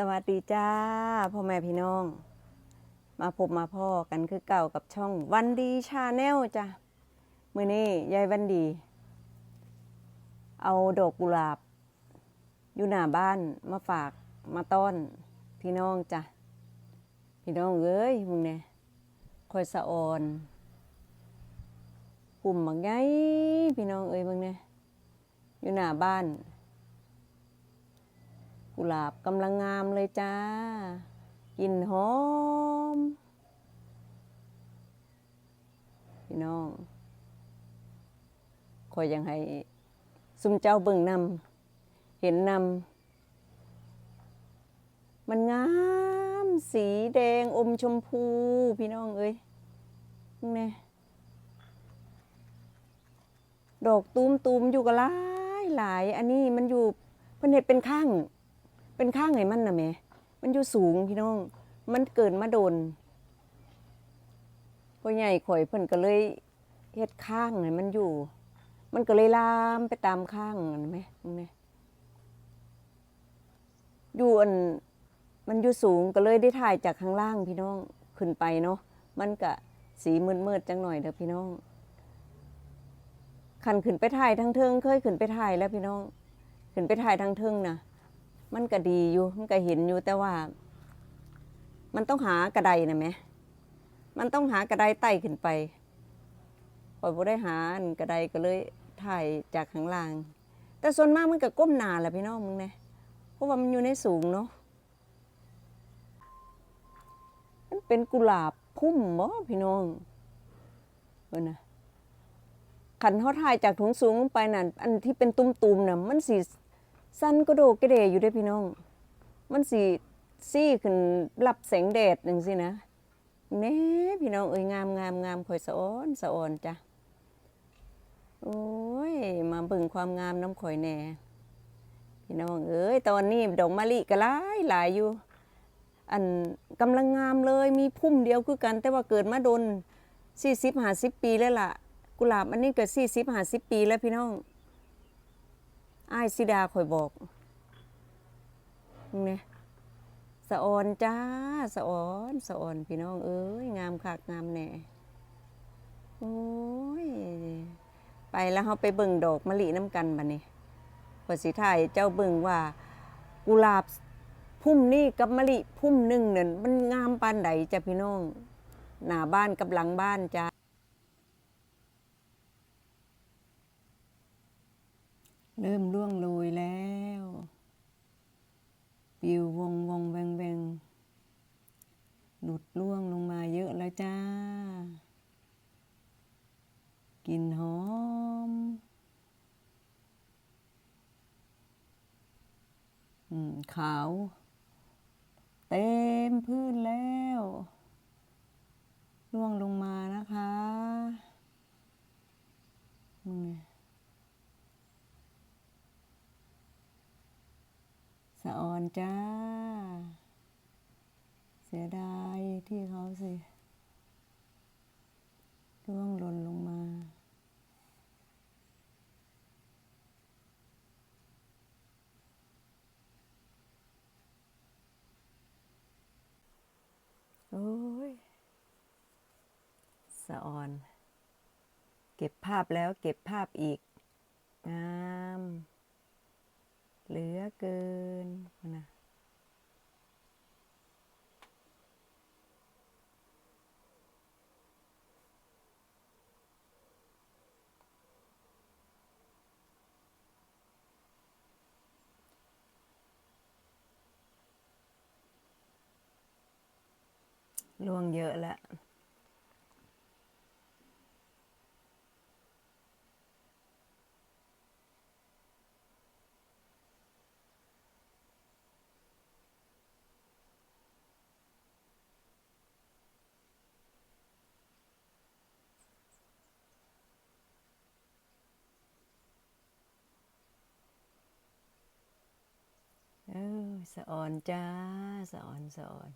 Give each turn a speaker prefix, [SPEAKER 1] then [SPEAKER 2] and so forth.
[SPEAKER 1] สวัสดีจ้าพ่อแม่พี่น้อง มาพบมาพ่อกันคือเก่ากับช่องวันดีชาแนลจ้ะมือนี้ยายวันดี เอาดอกกุหลาบ อยู่หน้าบ้านมาฝากมาต้อนพี่น้องจ้ะพี่น้องเอ้ยมึงเนี่ยคอยสะออนปุ่มบางไงพี่น้องเอ้ยมึงเนี่ยอยู่หน้าบ้าน กุหลาบกำลังงามเลยจ้ากลิ่นหอม พี่น้องคอยยังให้ซุมเจ้าเบิ่งนำเห็นนำมันงามสีแดงอมชมพู พี่น้องเอ้ยนี่ดอกตูมตูมๆอยู่กับหลายหลาย อันนี้มันอยู่เพิ่นเห็ดเป็นข้าง เป็นข้างไงมันนะแม่มันอยู่สูงพี่น้อง มันเกิดมาโดนพ่อใหญ่ข่อยเพิ่นก็เลยเฮ็ดข้างให้มันอยู่ มันก็เลยลามไปตามข้างเห็นไหมตรงนี้อยู่อันมันอยู่สูงก็เลยได้ถ่ายจากข้างล่างพี่น้องขึ้นไปเนาะมันก็สีมืดๆจังหน่อยเด้อพี่น้องขันขึ้นไปถ่ายทางเทิงเคยขึ้นไปถ่ายแล้วพี่น้อง ขึ้นไปถ่ายทางเทิงนะ มันก็ดีอยู่ มันก็เห็นอยู่แต่ว่า มันต้องหากระไดนะแหมมันต้องหากระไดไต่ขึ้นไปพอยบ่ได้หากระไดก็เลยถ่ายจากข้างล่าง แต่ส่วนมากมันก็ก้มหน้าแหละพี่น้องมึงเนี่ยเพราะว่ามันอยู่ในสูงเนาะมันเป็นกุหลาบพุ่มบ่พี่น้องเบิ่งนะขันเขาถ่ายจากถุงสูงลงไปนั่นอันที่เป็นตุ่มๆน่ะมันสี สั้นก็โดกกระเดอยู่ได้อพี่น้อง มันสีซี่ขึ้นรับแสงแดดหนึ่งสินะเน่พี่น้องเอ้ยงามงามงามข่อยสะออนสะออนจ้ะโอ้ยมาบิ่งความงามน้ำข่อยแน่พี่น้องเอ้ยตอนนี้ดอกมะลิก็หลายหลายอยู่ อันกำลังงามเลยมีพุ่มเดียวคือกัน แต่ว่าเกิดมาโดนสี่สิบห้าสิบปีแล้วล่ะ กุหลาบอันนี้เกิดสี่สิบห้าสิบปีแล้วพี่น้อง อ้ายสิดาคอยบอกนี่สะออนจ้าสะออนสะออนพี่น้องเอ้ยงามคักงามแน่โอ้ยไปแล้วเขาไปเบิ่งดอกมะลิน้ำกันบัดนี้พอสิถ่ายเจ้าเบิ่งว่ากุหลาบพุ่มนี่กับมะลิพุ่มหนึ่งนั่นมันงามปานใดจ้ะพี่น้องหน้าบ้านกับหลังบ้านจ้าเริ่มล่วงโรยแล้ว ปิววงวงแวงแวงหลุดล่วงลงมาเยอะแล้วจ้า กินหอมอืมขาว เต็มพื้นแล้วงลงมานะคะนี่ไง สะออนจ้า เสียดายที่เขาสิร่วงหล่นลงมา โอ้ย สะออน เก็บภาพแล้วเก็บภาพอีก งาม ลือเกินนะล่วงเยอะแล้ว เออ สะออนจ้าสะออนสะออน